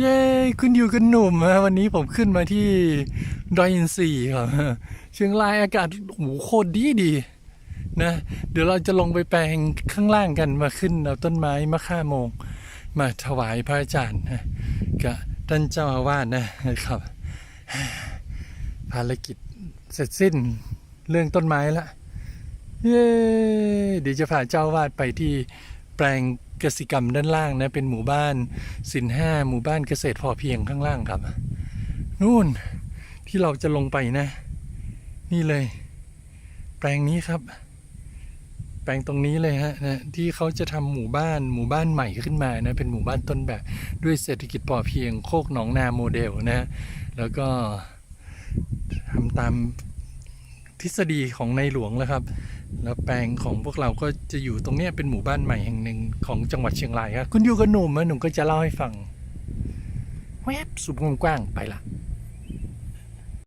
เย้คุณอยู่กันหนุ่มฮะวันนี้ผมขึ้นมาที่ดอยอินทรีครับเชียงรายอากาศโอ้โหโคตรดีดีนะ เดี๋ยวเราจะลงไปแปลงข้างล่างกันมาขึ้นเอาต้นไม้มะค่าโมง มาถวายพระอาจารย์นะกับท่านเจ้าอาวาสนะครับ ภารกิจเสร็จสิ้นเรื่องต้นไม้ละเย้เดี๋ยวจะพาเจ้าอาวาดไปที่แปลงกสิกรรมด้านล่างนะ เป็นหมู่บ้านสินห้าหมู่บ้านเกษตรพอเพียงข้างล่างครับ นู่นที่เราจะลงไปนะ นี่เลย แปลงนี้ครับ แปลงตรงนี้เลยฮะนะที่เขาจะทำหมู่บ้านหมู่บ้านใหม่ขึ้นมานะ เป็นหมู่บ้านต้นแบบด้วยเศรษฐกิจพอเพียงโคกหนองนาโมเดลนะ แล้วก็ทำตามทฤษฎีของในหลวงแล้วครับ แล้วแปลงของพวกเราก็จะอยู่ตรงนี้เป็นหมู่บ้านใหม่แห่งหนึ่งของจังหวัดเชียงรายครับคุณอยู่กับหนุ่มนะหนุ่มก็จะเล่าให้ฟังแวบสุบกว้างไปละ